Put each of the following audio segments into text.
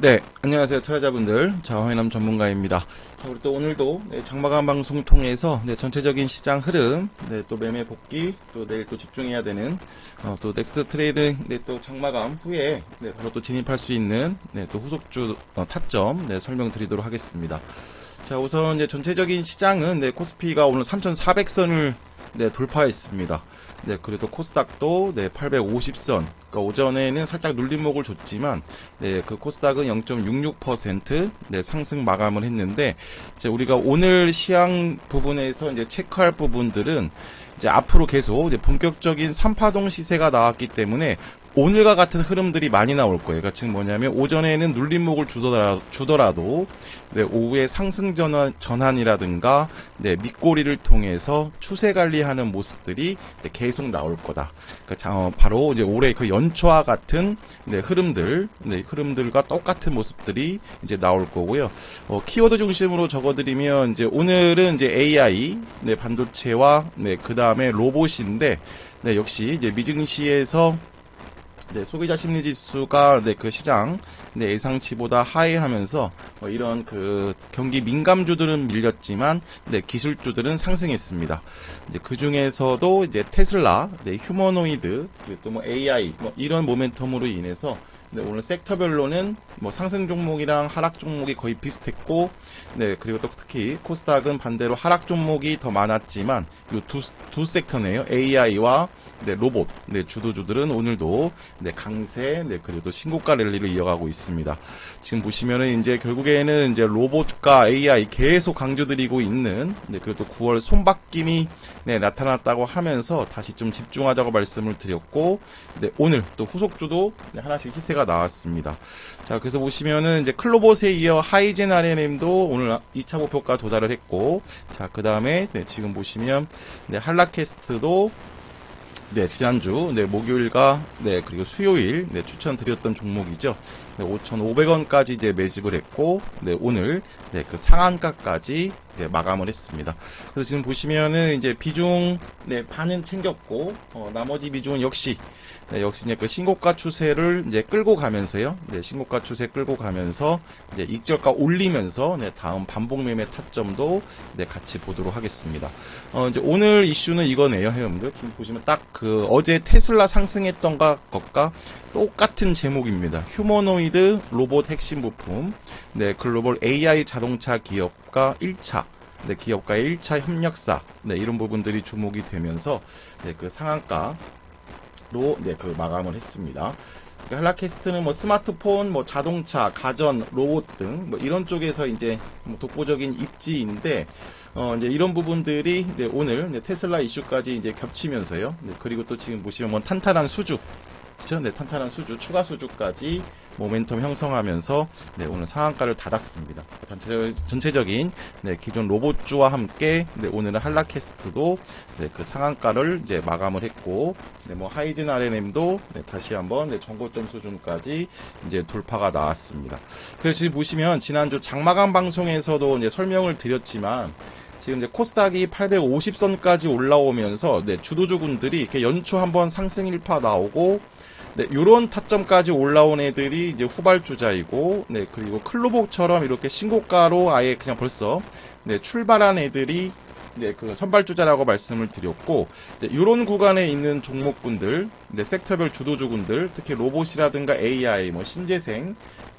네, 안녕하세요, 투자자분들. 자, 화해남 전문가입니다. 자, 우리 또 오늘도 네, 장마감 방송 통해서 네, 전체적인 시장 흐름, 네, 또 매매 복귀, 또 내일 또 집중해야 되는, 어, 또 넥스트 트레이드, 네, 또 장마감 후에, 네, 바로 또 진입할 수 있는, 네, 또 후속주 어, 타점, 네, 설명드리도록 하겠습니다. 자, 우선 이제 전체적인 시장은, 네, 코스피가 오늘 3,400선을 네, 돌파했습니다. 네, 그래도 코스닥도 네, 850선. 그러니까 오전에는 살짝 눌림목을 줬지만 네, 그 코스닥은 0.66% 네, 상승 마감을 했는데 이제 우리가 오늘 시황 부분에서 이제 체크할 부분들은 이제 앞으로 계속 이제 본격적인 3파동 시세가 나왔기 때문에 오늘과 같은 흐름들이 많이 나올 거예요. 그러니까 지금 뭐냐면 오전에는 눌림목을 주더라, 주더라도 네, 오후에 상승 전환, 전환이라든가 네, 밑꼬리를 통해서 추세 관리하는 모습들이 네, 계속 나올 거다. 그러니까 자, 어, 바로 이제 올해 그 연초와 같은 네, 흐름들, 네, 흐름들과 똑같은 모습들이 이제 나올 거고요. 어, 키워드 중심으로 적어드리면 이제 오늘은 이제 AI, 네, 반도체와 네, 그 다음에 로봇인데 네, 역시 이제 미증시에서 네, 소비자 심리 지수가 네, 그 시장 네, 예상치보다 하회하면서 뭐 이런 그 경기 민감주들은 밀렸지만 네, 기술주들은 상승했습니다. 이제 그 중에서도 이제 테슬라, 네, 휴머노이드, 그리고 또 뭐 AI 뭐 이런 모멘텀으로 인해서 네, 오늘 섹터별로는 뭐 상승 종목이랑 하락 종목이 거의 비슷했고, 네, 그리고 또 특히 코스닥은 반대로 하락 종목이 더 많았지만, 이 두, 두 섹터네요. AI와 네, 로봇, 네, 주도주들은 오늘도 네, 강세, 네, 그리고 신고가 랠리를 이어가고 있습니다. 지금 보시면은 이제 결국에는 이제 로봇과 AI 계속 강조드리고 있는, 네, 그리고 또 9월 손바뀜이 네, 나타났다고 하면서 다시 좀 집중하자고 말씀을 드렸고, 네, 오늘 또 후속주도 네, 하나씩 시세가 나왔습니다. 자, 그래서 보시면은 이제 클로봇에 이어 하이젠 RNM도 오늘 2차 목표가 도달을 했고, 자, 그 다음에 네, 지금 보시면 네, 한라캐스트도 네, 지난주, 네, 목요일과, 네, 그리고 수요일, 네, 추천드렸던 종목이죠. 네, 5,500원까지 이제 매집을 했고, 네, 오늘, 네, 그 상한가까지, 네, 마감을 했습니다. 그래서 지금 보시면은 이제 비중, 네, 반은 챙겼고, 어, 나머지 비중은 역시, 네, 역시 이제 그 신고가 추세를 이제 끌고 가면서요. 네, 신고가 추세 끌고 가면서, 이제 익절가 올리면서, 네, 다음 반복 매매 타점도, 네, 같이 보도록 하겠습니다. 어, 이제 오늘 이슈는 이거네요, 회원들. 지금 보시면 딱 그 어제 테슬라 상승했던 것과 똑같은 제목입니다. 휴머노이드 로봇 핵심 부품, 네, 글로벌 AI 자동차 기업 과 1차, 네, 기업과의 1차 협력사, 네, 이런 부분들이 주목이 되면서, 네, 그 상한가로, 네, 그 마감을 했습니다. 한라캐스트는 뭐 스마트폰, 뭐 자동차, 가전, 로봇 등 뭐 이런 쪽에서 이제 뭐 독보적인 입지인데 어 이제 이런 부분들이 네, 오늘 네, 테슬라 이슈까지 이제 겹치면서요. 네, 그리고 또 지금 보시면 뭐 탄탄한 수주? 네, 탄탄한 수주, 추가 수주까지 모멘텀 형성하면서 네, 오늘 상한가를 닫았습니다. 전체, 전체적인 네, 기존 로봇주와 함께 네, 오늘은 한라캐스트도 네, 그 상한가를 이제 마감을 했고 네, 뭐 하이진 RNM도 네, 다시 한번 네, 정고점 수준까지 이제 돌파가 나왔습니다. 그래서 지금 보시면 지난주 장마감 방송에서도 이제 설명을 드렸지만 지금 이제 코스닥이 850선까지 올라오면서 네, 주도주군들이 이렇게 연초 한번 상승 1파 나오고 네, 요런 타점까지 올라온 애들이 이제 후발주자이고, 네, 그리고 클로복처럼 이렇게 신고가로 아예 그냥 벌써, 네, 출발한 애들이, 네, 그 선발주자라고 말씀을 드렸고, 네, 요런 구간에 있는 종목군들, 네, 섹터별 주도주군들, 특히 로봇이라든가 AI, 뭐, 신재생,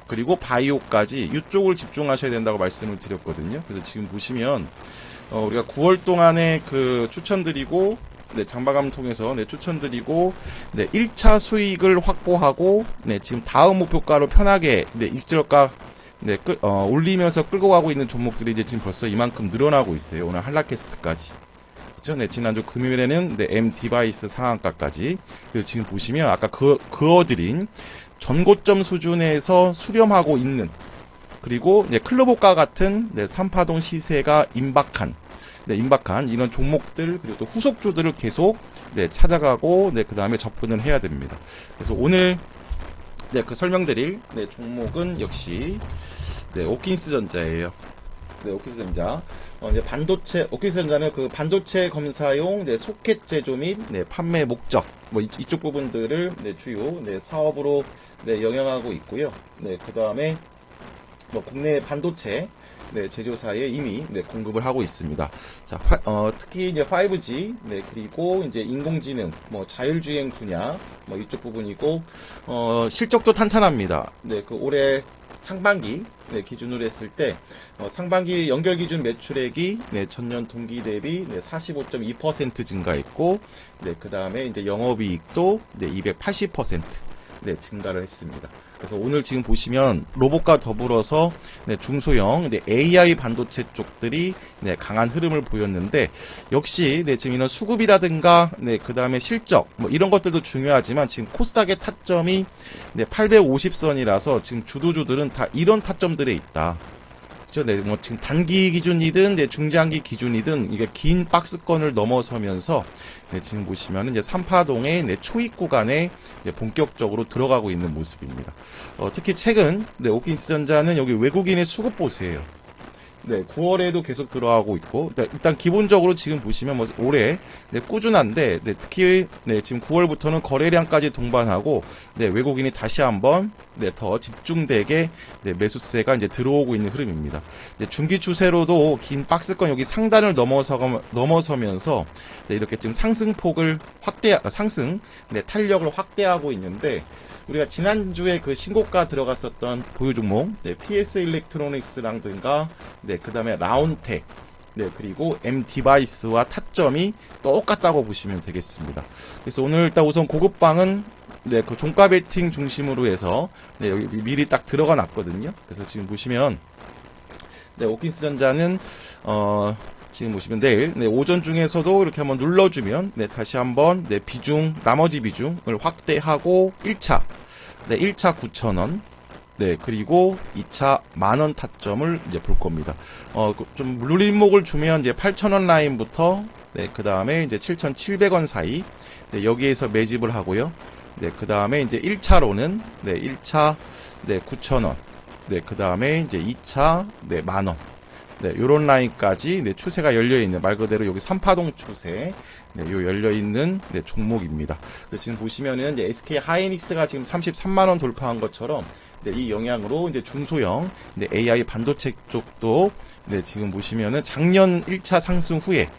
그리고 바이오까지 이쪽을 집중하셔야 된다고 말씀을 드렸거든요. 그래서 지금 보시면, 어, 우리가 9월 동안에 그 추천드리고, 네, 장마감 통해서 네, 추천드리고 네, 1차 수익을 확보하고 네, 지금 다음 목표가로 편하게 네, 익절가 네, 끌, 어, 올리면서 끌고 가고 있는 종목들이 이제 지금 벌써 이만큼 늘어나고 있어요. 오늘 한라캐스트까지. 네, 지난주 금요일에는 네, M 디바이스 상한가까지. 그리고 지금 보시면 아까 그, 그어드린 전고점 수준에서 수렴하고 있는 그리고 네, 클로보가 같은 네, 3파동 시세가 임박한 네, 임박한 이런 종목들 그리고 또 후속주들을 계속 네, 찾아가고 네, 그 다음에 접근을 해야 됩니다. 그래서 오늘 네, 그 설명드릴 네, 종목은 역시 네, 오킨스 전자예요. 네, 오킨스 전자. 어, 이제 반도체, 오킨스 전자는 그 반도체 검사용 네, 소켓 제조 및 네, 판매 목적 뭐 이, 쪽 부분들을 네, 주요 네, 사업으로 네, 영향하고 있고요. 네, 그 다음에 뭐 국내 반도체 네, 제조사에 이미 네, 공급을 하고 있습니다. 자, 파- 어, 특히 이제 5G, 네, 그리고 이제 인공지능, 뭐 자율주행 분야, 뭐 이쪽 부분이고, 어, 실적도 탄탄합니다. 네, 그 올해 상반기 네, 기준으로 했을 때 어, 상반기 연결 기준 매출액이 네, 전년 동기 대비 네, 45.2% 증가했고, 네, 그 다음에 이제 영업이익도 네, 280% 네, 증가를 했습니다. 그래서 오늘 지금 보시면 로봇과 더불어서 네, 중소형 네, AI 반도체 쪽들이 네, 강한 흐름을 보였는데 역시 네, 지금 이런 수급이라든가 네, 그 다음에 실적 뭐 이런 것들도 중요하지만 지금 코스닥의 타점이 네, 850선이라서 지금 주도주들은 다 이런 타점들에 있다. 그죠? 네, 뭐 지금 단기 기준이든 네, 중장기 기준이든 이게 긴 박스권을 넘어서면서 네, 지금 보시면은 이제 삼파동의 네, 초입 구간에 이제 본격적으로 들어가고 있는 모습입니다. 어, 특히 최근 네, 오킨스 전자는 여기 외국인의 수급 보세요. 네, 9월에도 계속 들어가고 있고 네, 일단 기본적으로 지금 보시면 뭐 올해 네, 꾸준한데 네, 특히 네, 지금 9월부터는 거래량까지 동반하고 네, 외국인이 다시 한번 네, 더 집중되게 네, 매수세가 이제 들어오고 있는 흐름입니다. 네, 중기 추세로도 긴 박스권 여기 상단을 넘어서 넘어서면서 네, 이렇게 지금 상승폭을 확대 아, 상승 네, 탄력을 확대하고 있는데 우리가 지난주에 그 신고가 들어갔었던 보유 종목 네, PS 일렉트로닉스라든가 네, 그 다음에 라운텍 네, 그리고 M 디바이스와 타점이 똑같다고 보시면 되겠습니다. 그래서 오늘 일단 우선 고급방은 네, 그 종가 베팅 중심으로 해서 네, 여기 미리 딱 들어가 놨거든요. 그래서 지금 보시면 네, 오킨스 전자는 어 지금 보시면 내일 네, 오전 중에서도 이렇게 한번 눌러주면 네, 다시 한번 네, 비중 나머지 비중을 확대하고 1차 네, 1차 9,000원 네, 그리고 2차 만원 타점을 이제 볼 겁니다. 어, 그좀 룰림목을 주면 이제 8,000원 라인부터 네, 그 다음에 이제 7,700원 사이 네, 여기에서 매집을 하고요. 네, 그 다음에 이제 1차로는 네, 1차 네, 9,000원. 네, 그 다음에 이제 2차 네, 만원. 네, 요런 라인까지 네, 추세가 열려 있는 말 그대로 여기 삼파동 추세 네, 요 열려 있는 네, 종목입니다. 지금 보시면은 이제 SK 하이닉스가 지금 33만 원 돌파한 것처럼 네, 이 영향으로 이제 중소형 네, AI 반도체 쪽도 네, 지금 보시면은 작년 1차 상승 후에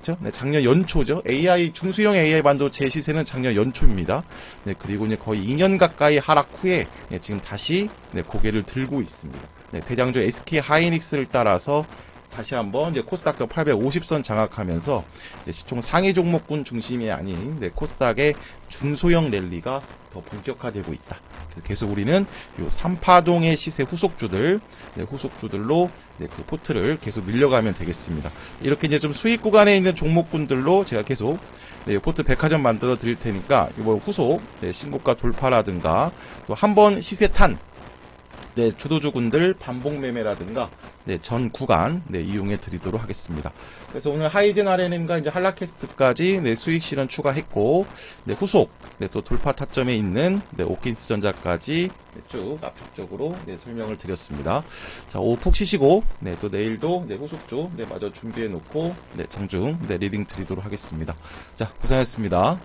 그죠? 네, 작년 연초죠. AI 중소형 AI 반도체 시세는 작년 연초입니다. 네, 그리고 이제 거의 2년 가까이 하락 후에 네, 지금 다시 네, 고개를 들고 있습니다. 네, 대장주 SK 하이닉스를 따라서 다시 한번 이제 코스닥도 850선 장악하면서 시총 상위 종목군 중심이 아닌 네, 코스닥의 중소형 랠리가 더 본격화되고 있다. 계속 우리는 요 삼파동의 시세 후속주들, 네, 후속주들로 네, 그 포트를 계속 밀려가면 되겠습니다. 이렇게 이제 좀 수익 구간에 있는 종목군들로 제가 계속 네, 포트 백화점 만들어 드릴 테니까 이번 후속 네, 신고가 돌파라든가 또 한 번 시세 탄 네, 주도주군들 반복 매매라든가 네, 전 구간 네, 이용해 드리도록 하겠습니다. 그래서 오늘 하이젠 RNM과 이제 한라캐스트까지 네, 수익 실현 추가했고 네, 후속 네, 또 돌파 타점에 있는 네, 오킨스 전자까지 네, 쭉 압축적으로 네, 설명을 드렸습니다. 자, 오후 푹 쉬시고 네, 또 내일도 네, 후속주 네, 마저 준비해 놓고 네, 장중 네, 리딩 드리도록 하겠습니다. 자, 고생하셨습니다.